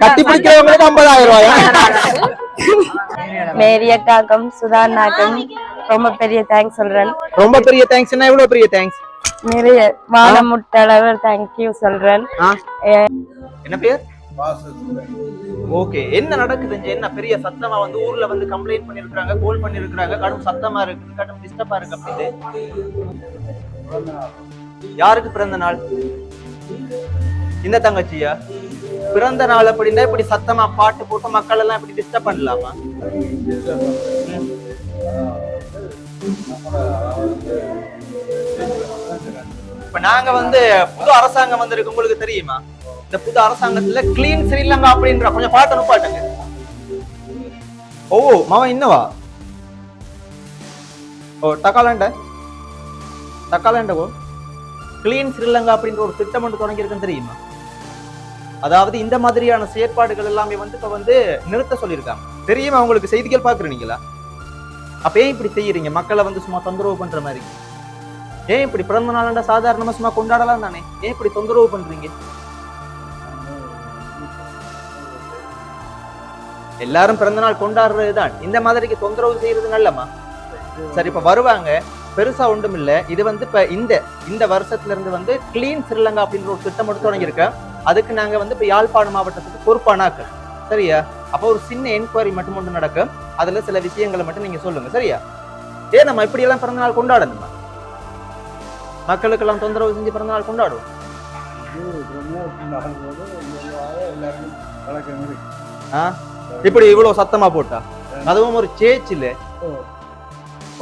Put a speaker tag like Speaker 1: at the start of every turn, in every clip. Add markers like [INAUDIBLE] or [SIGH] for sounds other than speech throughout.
Speaker 1: கட்டி பிடிக்கிறவங்களுக்கு ஐம்பதாயிரம் ரூபாயா?
Speaker 2: மேரி அக்காக்கும் சுதா அண்ணாக்கும் ரொம்ப பெரிய தேங்க்ஸ் சொல்றேன்.
Speaker 1: ரொம்ப பெரிய தேங்க்ஸ் என்ன எவ்வளவு பெரிய தேங்க்ஸ்
Speaker 2: நிறைய வாழ முட்டளவு தேங்க்யூ சொல்றேன்.
Speaker 1: என்ன பேர்? ஓகே என்ன நடக்குது இங்க? என்ன பெரிய சத்தமா வந்து ஊர்ல வந்து கம்ப்ளைண்ட் பண்ணிருக்காங்க கோல் பண்ணிருக்காங்க கடும் சத்தமா இருக்கு கடும் டிஸ்டர்பா இருக்கு அப்படின்னு. யாருக்கு பிறந்த நாள்? இந்த தங்கச்சியா? பிறந்த நாள் அப்படின்னா இப்படி சத்தமா பாட்டு போட்டு மக்கள் எல்லாம் இப்படி டிஸ்டர்ப் பண்ணலாமா? இப்ப நாங்க வந்து புது அரசாங்கம் வந்திருக்கு உங்களுக்கு தெரியுமா? இந்த புது அரசாங்கத்துல கிளீன் ஸ்ரீலங்கா அப்படின்ற கொஞ்சம் பாட்டு அனுப்பாட்டுங்க ஓ மாமா இன்னவா? ஓ தக்காலாண்ட தக்காலாண்ட ஓ கிளீன் ஸ்ரீலங்கா அப்படின்ற ஒரு திட்டம் ஒன்று தொடங்கியிருக்குன்னு தெரியுமா? அதாவது இந்த மாதிரியான செயற்பாடுகள் எல்லாமே வந்து இப்ப வந்து நிறுத்த சொல்லியிருக்காங்க. தெரியுமா அவங்களுக்கு செய்திகள் பாக்குறீங்களா அப்ப ஏன் இப்படி செய்யறீங்க? மக்களை வந்து சும்மா தொந்தரவு பண்ற மாதிரி. ஏன் இப்படி பிறந்த நாளண்டா சாதாரணமா சும்மா கொண்டாடலாம் தானே? ஏன் இப்படி தொந்தரவு பண்றீங்க? எல்லாரும் பிறந்த நாள் கொண்டாடுறது தான் இந்த மாதிரிக்கு தொந்தரவு செய்யறது நல்லமா சரி இப்ப வருவாங்க. பெருசா ஒன்றும் இல்ல. இது வந்து இப்ப இந்த இந்த வருஷத்துல இருந்து வந்து கிளீன் ஸ்ரீலங்கா அப்படின்ற ஒரு திட்டம் எடுத்து தொடங்கியிருக்கேன் அதுக்கு நாங்க வந்து இப்ப யாழ்ப்பாணம் மாவட்டத்துக்கு பொறுப்பானாக்கள் சரியா? அப்போ ஒரு சின்ன என்கொயரி மட்டும் ஒன்று நடக்கும் அதுல சில விஷயங்களை மட்டும் நீங்க சொல்லுங்க. சரியா? ஏன் நம்ம இப்படி எல்லாம் பிறந்த நாள் கொண்டாடணுமா மக்களுக்கெல்லாம் தொந்தரவு செஞ்சு பிறந்த நாள் கொண்டாடுவோம் இப்படி இவ்வளவு சத்தமா போட்டா? அதுவும் ஒரு சேச்சில்.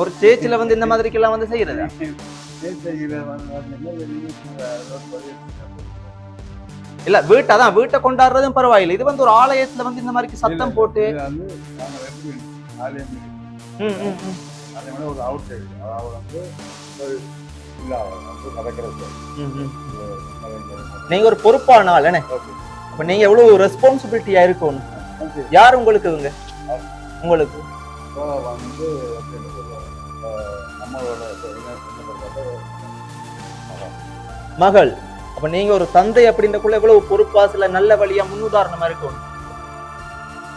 Speaker 1: ஒரு சேச்சில வந்து இந்த மாதிரிக்கெல்லாம் வந்து செய்யறதா? இல்ல வீட்டை அதான் வீட்டை கொண்டாடுறதும் பரவாயில்லை. இது வந்து ஒரு ஆலயத்துல வந்து இந்த மாதிரி சத்தம் போட்டு.
Speaker 3: ஒரு அவுட் சைடு அதாவது வந்து.
Speaker 1: நீங்க ஒரு பொறுப்பான ஆள் அப்ப நீங்க எவ்வளவு ரெஸ்பான்சிபிலிட்டியா இருக்கணும்? யார் உங்களுக்கு இவங்க? உங்களுக்கு.
Speaker 3: நம்மளோட
Speaker 1: மகள் அப்ப நீங்க ஒரு தந்தை அப்படின்றக்குள்ள எவ்வளவு பொறுப்பா சில நல்ல வழியா முன்னுதாரணமா இருக்கும்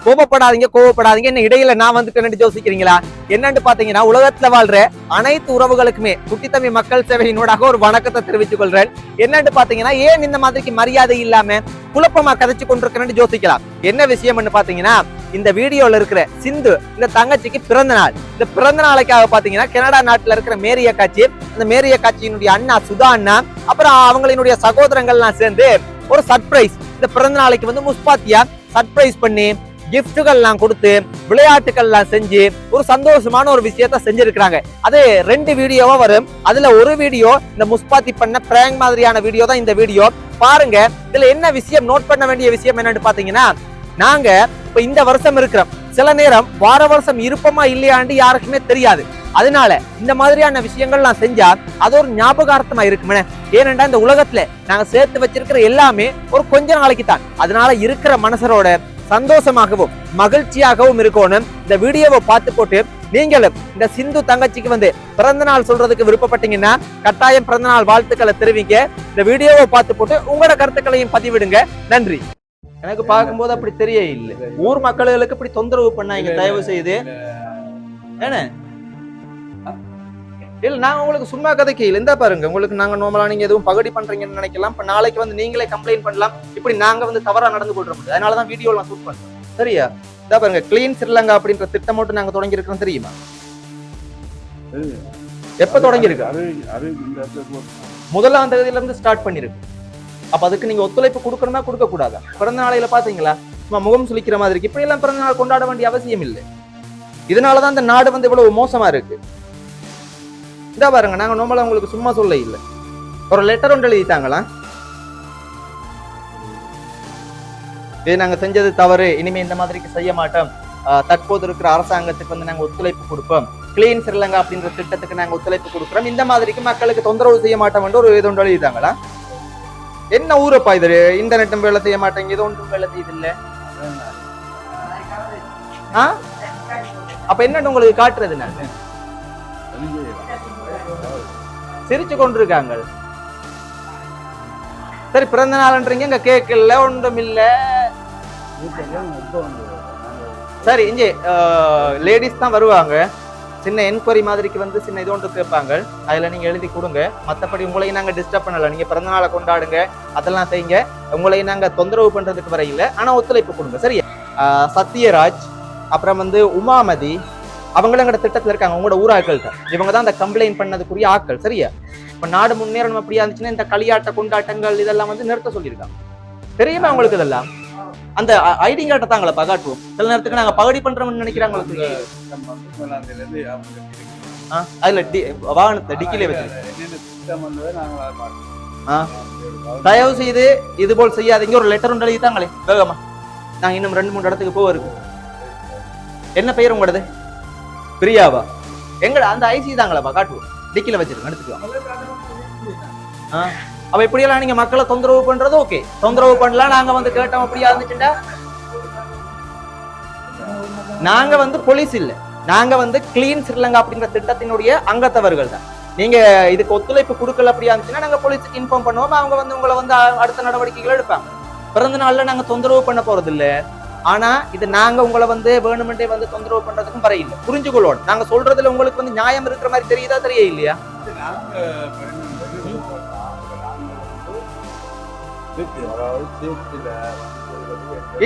Speaker 1: கோபப்படாதீங்க கோபப்படாதீங்க. என்ன இடையில நான் வந்துட்டு யோசிக்கிறீங்களா? என்னன்னு பாத்தீங்கன்னா உலகத்துல வாழ்ற அனைத்து உறவுகளுக்குமே குட்டித்தம்பி மக்கள் சேவையினூடாக ஒரு வணக்கத்தை தெரிவித்துக் கொள்றேன். என்னன்னு பாத்தீங்கன்னா ஏன் இந்த மாதிரிக்கு மரியாதை இல்லாம குழப்பமா கதைச்சு கொண்டிருக்கிறேன்னு யோசிக்கலாம். என்ன விஷயம்னு பாத்தீங்கன்னா இந்த வீடியோல இருக்கிற சிந்து இந்த தங்கச்சிக்கு பிறந்த நாள். இந்த பிறந்த நாளைக்காக பாத்தீங்கன்னா கனடா நாட்டுல இருக்கிற மேரிய காட்சி அந்த மேரிய காட்சியினுடைய அண்ணா சுதா அண்ணா அப்புறம் அவங்களினுடைய சகோதரங்கள்லாம் சேர்ந்து ஒரு சர்ப்ரைஸ் இந்த பிறந்த நாளைக்கு வந்து முஸ்பாத்தியா சர்ப்ரைஸ் பண்ணி கிஃப்ட்டுகள்லாம் கொடுத்து விளையாட்டுகள்லாம் செஞ்சு ஒரு சந்தோஷமான ஒரு விஷயத்த செஞ்சிருக்கிறாங்க. அது ரெண்டு வீடியோவா வரும். அதுல ஒரு வீடியோ இந்த முஸ்பாத்தி பண்ண பிராங்க் மாதிரியான வீடியோ தான் இந்த வீடியோ. பாருங்க இதுல என்ன விஷயம் நோட் பண்ண வேண்டிய விஷயம் என்னன்னு பாத்தீங்கன்னா நாங்க இப்ப இந்த வருஷம் இருக்கிறோம். சில நேரம் வார வருஷம் இருப்போமா இல்லையாண்டு யாருக்குமே தெரியாது. அதனால இந்த மாதிரியான விஷயங்கள்லாம் செஞ்சா அது ஒரு ஞாபகார்த்தமா இருக்குமே. ஏனென்றா இந்த உலகத்துல நாங்க சேர்த்து வச்சிருக்கிற எல்லாமே ஒரு கொஞ்ச நாளைக்கு தான். அதனால இருக்கிற மனசரோட சந்தோஷமாகவும் மகிழ்ச்சியாகவும் இருக்கணும் இந்த வீடியோவை பார்த்து போட்டு நீங்களும் இந்த சிந்து தங்கச்சிக்கு வந்து பிறந்த நாள் சொல்றதுக்கு விருப்பப்பட்டீங்கன்னா கட்டாயம் பிறந்த நாள் வாழ்த்துக்களை தெரிவிங்க. இந்த வீடியோவை பார்த்து போட்டு உங்களோட கருத்துக்களையும் பதிவிடுங்க. நன்றி. எனக்கு பார்க்கும்போது அப்படி தெரிய இல்லை. ஊர் மக்களுக்கு இப்படி தொந்தரவு பண்ணாங்க தயவு செய்து. என்ன இல்ல நாங்க உங்களுக்கு சும்மா கதைக்கு இல்ல இந்த பாருங்க உங்களுக்கு நாங்க நார்மலா நீங்க எதுவும் பகடி பண்றீங்கன்னு நினைக்கலாம். இப்ப நாளைக்கு வந்து நீங்களே கம்ப்ளைண்ட் பண்ணலாம். இப்படி நாங்க வந்து தவறா நடந்து கொள்ற முடியாது. அதனாலதான் வீடியோ எல்லாம் ஷூட் பண்றோம் சரியா? இதா பாருங்க கிளீன் ஸ்ரீலங்கா அப்படின்ற திட்டம் மட்டும் நாங்க தொடங்கி இருக்கோம் தெரியுமா எப்ப தொடங்கி இருக்கு
Speaker 3: அது அது இந்த இடத்துல போட்டு
Speaker 1: முதலாம் தேதியில இருந்து ஸ்டார்ட் பண்ணிருக்கு அப்ப அதுக்கு நீங்க ஒத்துழைப்பு கொடுக்கணுமா கொடுக்க கூடாதா பிறந்த நாளையில பாத்தீங்களா? சும்மா முகம் சுளிக்கிற மாதிரி இருக்கு. இப்படி எல்லாம் பிறந்த நாள் கொண்டாட வேண்டிய அவசியம் இல்லை. இதனாலதான் இந்த நாடு வந்து இவ்வளவு மோசமா இருக்கு. இதா பாருங்க நாங்க நம்மள உங்களுக்கு சும்மா சொல்ல இல்ல. ஒரு லெட்டர் ஒன்று எழுதிட்டாங்களா? இது நாங்க செஞ்சது தவறு. இனிமே இந்த மாதிரிக்கு செய்ய மாட்டோம். தற்போது இருக்கிற அரசாங்கத்துக்கு வந்து நாங்க ஒத்துழைப்பு கொடுப்போம். கிளீன் ஸ்ரீலங்கா அப்படின்ற திட்டத்துக்கு நாங்க ஒத்துழைப்பு கொடுக்குறோம். இந்த மாதிரிக்கு மக்களுக்கு தொந்தரவு செய்ய மாட்டோம் ஒரு இது ஒன்று எழுதிட்டாங்களா? என்ன ஊரப்பா இது? இன்டர்நெட்டும் வேலை செய்ய மாட்டேங்க இது ஒன்றும் வேலை செய்யுது இல்ல ஆ? அப்ப என்ன உங்களுக்கு காட்டுறது நான். சிரிச்சு கொண்டிருக்காங்க. சரி பிறந்த நாள்ன்றீங்க இங்க கேக் இல்ல ஒன்றும் இல்ல. சரி இங்கே லேடிஸ் தான் வருவாங்க. சின்ன என்கொயரி மாதிரிக்கு வந்து சின்ன இது ஒன்று கேட்பாங்க. அதில் நீங்கள் எழுதி கொடுங்க. மற்றபடி உங்களையும் நாங்கள் டிஸ்டர்ப் பண்ணல. நீங்கள் பிறந்த நாளை கொண்டாடுங்க. அதெல்லாம் செய்யுங்க. உங்களையும் நாங்கள் தொந்தரவு பண்ணுறதுக்கு வரையில ஆனால் ஒத்துழைப்பு கொடுங்க. சரியா சத்யராஜ் அப்புறம் வந்து உமாமதி அவங்களும் எங்கட திட்டத்தில் இருக்காங்க. உங்களோட ஊராக்கள்கிட்ட. தான் இவங்க தான் அந்த கம்ப்ளைண்ட் பண்ணதுக்குரிய ஆட்கள். சரியா? இப்போ நாடு முன்னேறணும் அப்படியா இருந்துச்சுன்னா இந்த களியாட்ட கொண்டாட்டங்கள் இதெல்லாம் வந்து நிறுத்த சொல்லியிருக்காங்க. தெரியுமா உங்களுக்கு இதெல்லாம்? அந்த ஐடி கார்டை தாங்களா பகாட்டுவோம் சில நேரத்துக்கு நாங்க பகடி பண்றோம்னு நினைக்கிறாங்க. உங்களுக்கு
Speaker 3: திட்டம் வந்து மேலாந்திலேருந்து யாருக்கு இருக்கு.
Speaker 1: ஆ, அதுல டி வாகனத்தை டிக்கிலே வச்சு
Speaker 3: நாங்கள்.
Speaker 1: தயவு செய்து இது போல் செய்யாதீங்க. ஒரு லெட்டர் ஒன்று எழுதி தாங்களே. வேகமா. நாங்க இன்னும் ரெண்டு மூணு இடத்துக்கு போக இருக்கு. என்ன பெயர் உங்களது? பிரியாவா? எங்கட அந்த ஐசி தாங்களா காட்டுவோம் டிக்கில வச்சிருக்கோம் எடுத்துக்கலாம் ஆ. அப்ப இப்படியெல்லாம் நீங்க மக்களை தொந்தரவு பண்றது ஓகே தொந்தரவு பண்ணலாம் நாங்க வந்து கேட்டோம் அப்படியா இருந்துச்சுட்டா நாங்க வந்து போலீஸ் இல்ல. நாங்க வந்து கிளீன் ஸ்ரீலங்கா அப்படிங்கிற திட்டத்தினுடைய அங்கத்தவர்கள் தான். நீங்க இதுக்கு ஒத்துழைப்பு கொடுக்கல அப்படியா இருந்துச்சுன்னா நாங்க போலீஸுக்கு இன்ஃபார்ம் பண்ணுவோம். அவங்க வந்து உங்களை வந்து அடுத்த நடவடிக்கைகள் எடுப்பாங்க. பிறந்த நாள்ல நாங்க தொந்தரவு பண்ண போறது இல்ல. ஆனா இது நாங்க உங்களை வந்து வேணுமென்றே வந்து தொந்தரவு பண்றதுக்கும் வரையில்லை புரிஞ்சுக்கொள்ளணும் நாங்க சொல்றதுல உங்களுக்கு வந்து நியாயம் இருக்கிற மாதிரி தெரியுதா தெரிய இல்லையா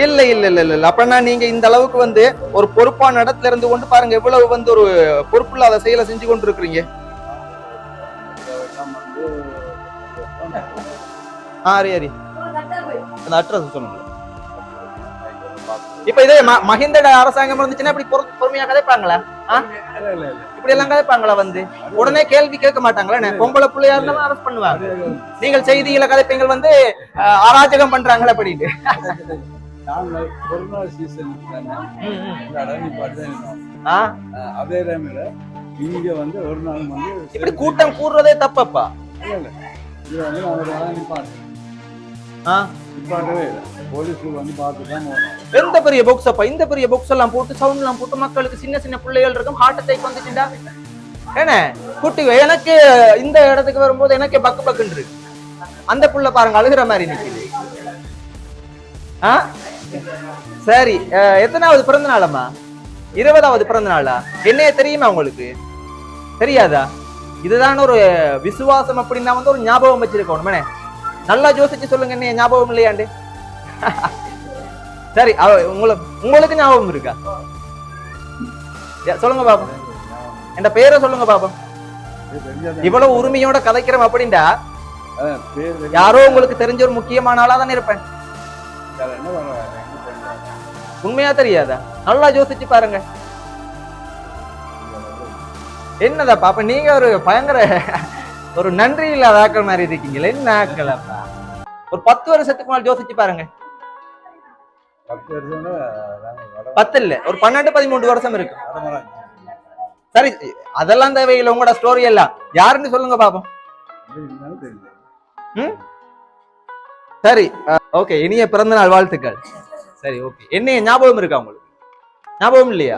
Speaker 1: இல்ல இல்ல இல்ல இல்ல அப்படின்னா நீங்க இந்த அளவுக்கு வந்து ஒரு பொறுப்பான இடத்துல இருந்து கொண்டு பாருங்க எவ்வளவு வந்து ஒரு பொறுப்பில்லாத செயலை செஞ்சு கொண்டு இருக்கிறீங்க ஆ சரி சரி. அந்த அட்ரஸ் சொல்லுங்க. இப்ப இதே ம- மஹிந்தட அரசாங்கம் இருந்துச்சுன்னா இப்படி பொறு- பொறுமையா கதைப்பாங்களா? இப்படி எல்லாம் கதைப்பாங்களா வந்து? உடனே கேள்வி கேட்க மாட்டாங்களா? பொம்பளை பிள்ளையா இருந்தாலும் அரெஸ்ட் பண்ணுவாங்க. நீங்கள் செய்திகளை கதைப்பீங்கள் வந்து அராஜகம் பண்றாங்களா அப்படின்னு.
Speaker 3: நாங்கள் கொரோனா சீசன் அதே டைமில் இங்க ஒரு நாள் வந்து
Speaker 1: இப்படி கூட்டம் கூடுறதே தப்பப்பா.
Speaker 3: இல்ல, இல்ல.
Speaker 1: எந்த பெரிய பாக்ஸ் அப்பா? இந்த பெரிய பாக்ஸ் எல்லாம் போட்டு சவுண்ட் எல்லாம் போட்டு மக்களுக்கு சின்ன சின்ன பிள்ளைகள் இருக்கும் ஹார்ட் அட்டாக் வந்துச்சுண்டா என்ன? குட்டி எனக்கு இந்த இடத்துக்கு வரும்போது எனக்கு பக்கு பக்குன்னு இருக்கு. அந்த புள்ள பாருங்க அழுகிற மாதிரி நிக்குது. ஆ? சரி எத்தனாவது பிறந்த நாளம்மா? இருபதாவது பிறந்த நாளா? என்னைய தெரியுமா உங்களுக்கு? தெரியாதா? இதுதான் ஒரு விசுவாசம் அப்படின்னா வந்து ஒரு ஞாபகம் வச்சிருக்கணும் நல்லா யோசிச்சு சொல்லுங்க என்ன ஞாபகம் இல்லையாண்டு சரி உங்களுக்கு உங்களுக்கு ஞாபகம் இருக்கா? சொல்லுங்க பாப்போம் என் பேரை சொல்லுங்க
Speaker 3: தெரிஞ்சாதான்
Speaker 1: இவ்வளவு உரிமையோட கதைக்கிறோம் அப்படின்டா யாரோ உங்களுக்கு தெரிஞ்ச ஒரு முக்கியமான ஆளா தானே இருப்பேன். உண்மையா தெரியாதா? நல்லா யோசிச்சு பாருங்க. என்னதா பாப்பா நீங்க ஒரு பயங்கர ஒரு நன்றி இல்லாத ஆக்கள் மாதிரி இருக்கீங்களே என்ன ஆக்கள் அப்பா? ஒரு பத்து வருஷத்துக்கு மேல யோசிச்சு பாருங்க.
Speaker 3: பத்து
Speaker 1: இல்ல ஒரு பன்னெண்டு பதிமூன்று வருஷம் இருக்கு. சரி அதெல்லாம் தேவையில்லை உங்களோட ஸ்டோரி எல்லாம். யாருன்னு சொல்லுங்க பாப்போம். சரி ஓகே இனிய பிறந்த நாள் வாழ்த்துக்கள். சரி ஓகே என்ன ஞாபகம் இருக்கா உங்களுக்கு? ஞாபகம் இல்லையா?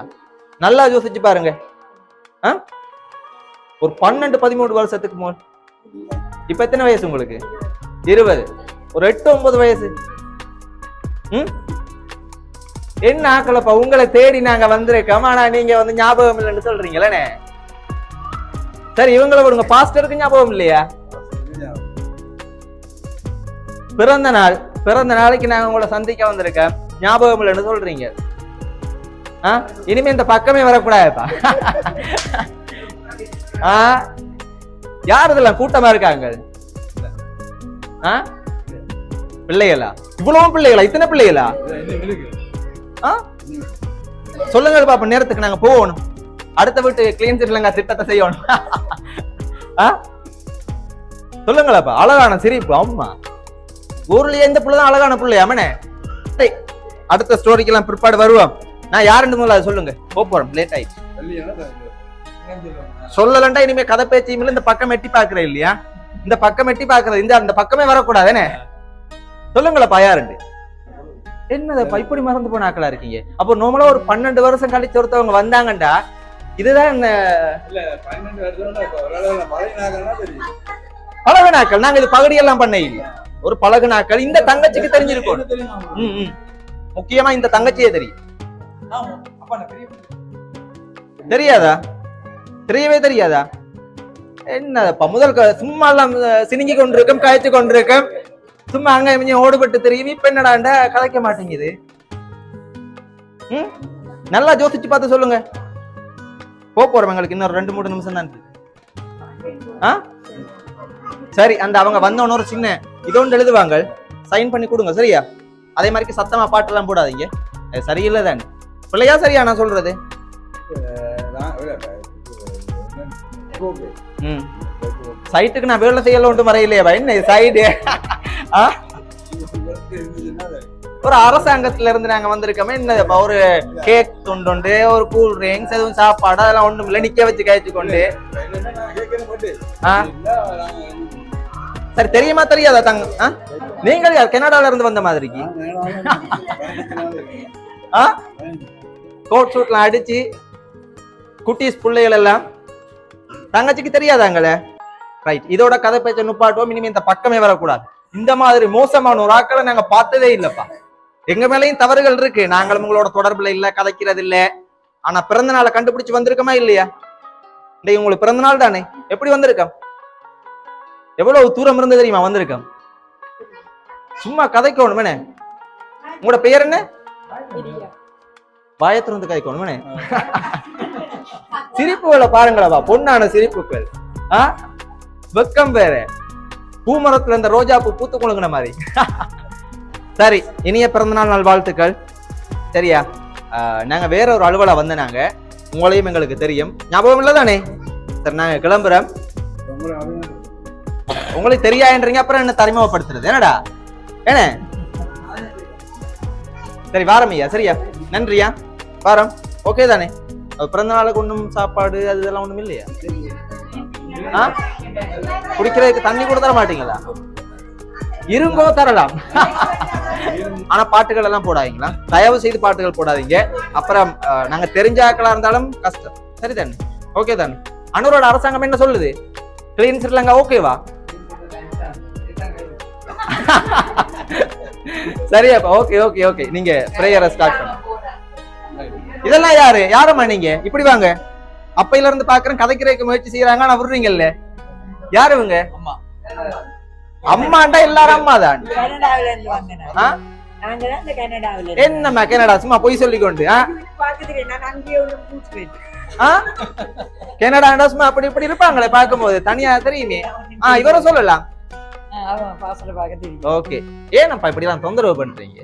Speaker 1: நல்லா யோசிச்சு பாருங்க. ஆ? ஒரு பன்னெண்டு பதிமூணு வருஷத்துக்கு மோ இப்ப எத்தனை வயசு உங்களுக்கு? இருபது. ஒரு எட்டு ஒன்பது வயசு. ம்? என்ன ஆக்கலப்பா? உங்களை தேடி நாங்க வந்திருக்கோம். ஆனா நீங்க வந்து ஞாபகம் இல்லைன்னு சொல்றீங்களே சரி இவங்களை விடுங்க. பாஸ்டருக்கு ஞாபகம் இல்லையா? பிறந்த நாள். பிறந்த நாளைக்கு நாங்க உங்களை சந்திக்க வந்திருக்கேன் ஞாபகம் இல்லைன்னு சொல்றீங்க. இனிமே இந்த பக்கமே வரக்கூடாதுப்பா. [LAUGHS] யார் இதெல்லாம் கூட்டமா இருக்காங்க? பிள்ளைகளா? இவ்வளவு பிள்ளைகளா? இத்தனை பிள்ளைகளா? சொல்லுங்க பாப்பா நேரத்துக்கு நாங்க போகணும். அடுத்த வீட்டு கிளீன் இல்லைங்க திட்டத்தை செய்யணும். சொல்லுங்களப்பா சொல்லுங்களாப்பா அழகான சிரிப்பு ஆமா ஊர்லயே இந்த புள்ள தான் அழகான பிள்ளை அமனே டேய், அடுத்த ஸ்டோரிக்கெல்லாம் பிற்பாடு வருவோம். நான் யாருன்னு முதல்ல அதை சொல்லுங்க. போக போறோம் லேட் ஆயிடுச்சு. சொல்லலண்டா இனிமே கதை பேச்சியும் இந்த பக்கம் எட்டி பாக்குற இல்லையா? இந்த பக்கம் எட்டி பாக்குறது இந்த அந்த பக்கமே வரக்கூடாதுனே சொல்லுங்களப்பா யாருண்டு? என்னதப்பா இப்படி மறந்து போன ஆக்களா இருக்கீங்க? அப்போ நார்மலா ஒரு பன்னெண்டு வருஷம் கழிச்சு ஒருத்தவங்க வந்தாங்கண்டா இதுதான் என்ன பழக நாட்கள் நாங்க இது பகுதியெல்லாம் பண்ண இல்ல. ஒரு பழகுனாக்கள் இந்த தங்கச்சிக்கு தெரிஞ்சிருக்கும். முக்கியமா இந்த தங்கச்சியே தெரியும். தெரியாதா? தெரியவே தெரியாதா? என்னப்பா முதல் சும்மா எல்லாம் சினிங்கி கொண்டிருக்கும் காய்ச்சி கொண்டிருக்கும். சும்மா அங்க இங்க ஓடுபட்டு தெரியும். இப்ப என்னடாண்ட கதைக்க மாட்டேங்குது? ம்? நல்லா யோசிச்சு பார்த்து சொல்லுங்க. போறோம் எங்களுக்கு இன்னொரு ரெண்டு மூணு நிமிஷம் தான் ஆ? சரி அந்த அவங்க வந்தோன்னு ஒரு சின்ன இதோண்டு எழுதுவாங்க. சைன் பண்ணி கொடுங்க சரியா? அதே மாதிரி சத்தமா பாட்டெல்லாம் போடாதீங்க. அது சரியில்லை தானே. பிள்ளையா சரியா நான் சொல்றது? சைட்டுக்கு நான் வேலை செய்யல ஒன்றும் வரையிலையா என்ன சைடு? ஒரு அரசாங்கத்துல இருந்து நாங்க வந்திருக்கோமே என்ன ஒரு கேக் துண்டு ஒரு கூல் ட்ரிங்க்ஸ் எதுவும் சாப்பாடு அதெல்லாம் ஒண்ணும் இல்ல. நிக்க வச்சு கழிச்சு கொண்டு. ஆ? சரி தெரியுமா தெரியாதா தங்க ஆ? நீங்கள் யார்? கனடால இருந்து வந்த மாதிரிக்கு. ஆ? கோட் சூட்லாம் அடிச்சு குட்டீஸ் பிள்ளைகள் எல்லாம் தங்கச்சிக்கு தெரியாதாங்களே ரைட் இதோட கதை பேச்ச நுப்பாட்டுவோம். இனிமே இந்த பக்கமே வரக்கூடாது. இந்த மாதிரி மோசமான ஒரு ஆக்களை நாங்க பார்த்ததே இல்லப்பா. எங்க மேலயும் தவறுகள் இருக்கு. நாங்களும் உங்களோட தொடர்புல இல்ல கதைக்கிறது இல்ல. ஆனா பிறந்த நாளை கண்டுபிடிச்சு வந்திருக்கோமா இல்லையா? டேய் உங்களுக்கு பிறந்த நாள் தானே? எப்படி வந்திருக்கோம்? எவ்வளவு தூரம் இருந்து தெரியுமா வந்திருக்கோம்? சும்மா கதைக்கணுமே உங்களோட பெயர் என்ன? வாயத்திறந்து கதைக்கணுமே சிரிப்புகளை பாருங்களப்பா பொண்ணான சிரிப்புகள். ஆ? வெக்கம் வேற. பூமரத்துல இந்த ரோஜா பூ பூத்து கொழுங்கின மாதிரி. [LAUGHS] சரி இனிய பிறந்தநாள் நாள் வாழ்த்துக்கள். சரியா? நாங்கள் நாங்க வேற ஒரு அலுவலா வந்த நாங்க. உங்களையும் எங்களுக்கு தெரியும். ஞாபகம் இல்லை தானே சரி நாங்க கிளம்புறோம். உங்களுக்கு தெரியான்றீங்க அப்புறம் என்ன தரிமப்படுத்துறது என்னடா? என்ன? சரி வாரம் ஐயா. சரியா? நன்றியா? வாரம். ஓகே தானே? பிறந்த நாளுக்கு ஒன்றும் சாப்பாடு அது இதெல்லாம் ஒண்ணும் இல்லையா? ஆ? குடிக்கிறதுக்கு தண்ணி கூட தர மாட்டீங்களா? இருங்கோ தரலாம். ஆனா பாட்டுகள் எல்லாம் போடாதீங்களா? தயவு செய்து பாட்டுகள் போடாதீங்க. அப்புறம் நாங்க தெரிஞ்ச ஆக்களா இருந்தாலும் கஷ்டம். சரிதானே ஓகே தானே? அனுரோட அரசாங்கம் என்ன சொல்லுது? கிளீன் ஸ்ரீலங்கா ஓகேவா சரி அப்ப ஓகே ஓகே ஓகே நீங்க பிரேயரை ஸ்டார்ட் இதெல்லாம் யாரு? யாரம்மா நீங்க? இப்படி வாங்க. அப்பையில இருந்து பாக்குறேன் கதைக்கிறதுக்கு முயற்சி செய்யறாங்க ஆனா விடுறீங்கல்ல? யாரு இவங்க? அம்மாண்டா எல்லாரும் அம்மா தான் என்னம்மா கனடா? சும்மா பொய் சொல்லிக்கொண்டு? கனடாண்டா சும்மா அப்படி இப்படி இருப்பாங்களே பார்க்கும்போது தனியா தெரியுமே. ஆ இவரை சொல்லலாம். ஓகே. ஏனப்பா இப்படி எல்லாம் தொந்தரவு பண்றீங்க?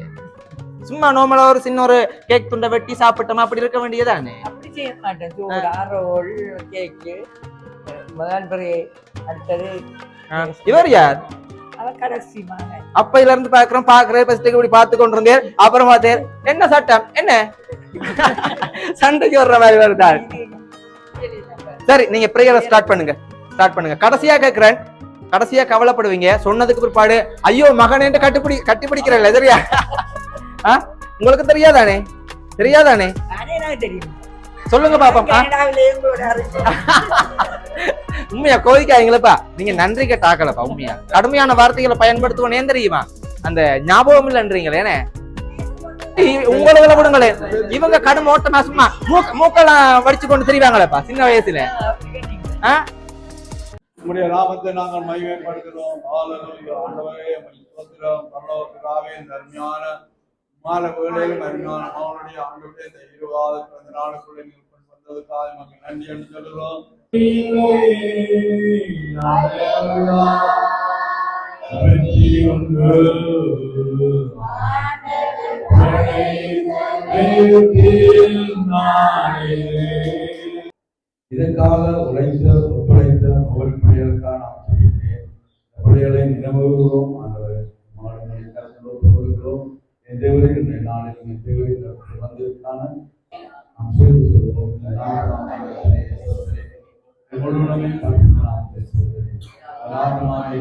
Speaker 1: சும்மா நார்மலா ஒரு சின்ன ஒரு கேக் துண்டை வெட்டி சாப்பிட்டோமா? அப்படி இருக்க வேண்டியதானே
Speaker 4: அப்படி செய்ய மாட்டேன். சூடா ரோல் கேக்கு முதல் பிறகு அடுத்தது
Speaker 1: இவர் யார்? அப்பையில இருந்து பாக்குறோம் பாக்குறேன் ஃபர்ஸ்ட் இப்படி பார்த்து கொண்டு இருந்தேன் அப்புறம் பார்த்தேன் என்ன சட்டம்? என்ன? [LAUGHS] சண்டைக்கு வர்ற மாதிரி வருதாள். சரி நீங்க பிரேயரை ஸ்டார்ட் பண்ணுங்க. ஸ்டார்ட் பண்ணுங்க. கடைசியா கேக்குறேன். கடைசியா கவலைப்படுவீங்க. சொன்னதுக்கு பிற்பாடு ஐயோ மகனேன்ட்டு கட்டுப்பிடி கட்டிப்பிடிக்கிறேன் ஆ உங்களுக்கு தெரியாதானே? தெரியாதானே?
Speaker 4: நானே எனக்கு தெரியும்.
Speaker 1: சொல்லுங்க
Speaker 4: அறிவு
Speaker 1: உண்மையா கோவிக்காதீங்களப்பா நீங்க நன்றி கேட்டாக்கலப்பா உண்மையா. கடுமையான வார்த்தைகளை பயன்படுத்துவோம் ஏன் தெரியுமா? அந்த ஞாபகம் இல்லைன்றீங்களே உங்களை விடுங்களே. இவங்க கடும் ஓட்டமா சும்மா மூக்க மூக்கெல்லாம் வடிச்சு கொண்டு தெரிவாங்களேப்பா சின்ன வயசுல?
Speaker 3: உம்முடைய நாமத்தை நாங்கள் மகிமைப்படுகிறோம். ஹalleluya ஆண்டவரே உம்மை ஸ்தோத்திரம் பரலோகத்திற்காகவே இந்த அருமையான மாலை வேளையிலும் அருமையான அவனுடைய ஆண்டுடைய இந்த இருவாத பிறந்த நாளுக்குள்ளே நீங்கள் கொண்டு வந்ததுக்காக நமக்கு நன்றி என்று சொல்கிறோம் இதற்காக உழைத்த ஒப்படைத்த ஒவ்வொரு பிள்ளைகளுக்காக நாம் சொல்கிறேன் பிள்ளைகளை நினைவுகிறோம் எந்தவரை இந்த நாளில் எந்தவரை வந்ததற்கான நாம் சேர்ந்து சொல்வோம் இந்த நாள் நாம்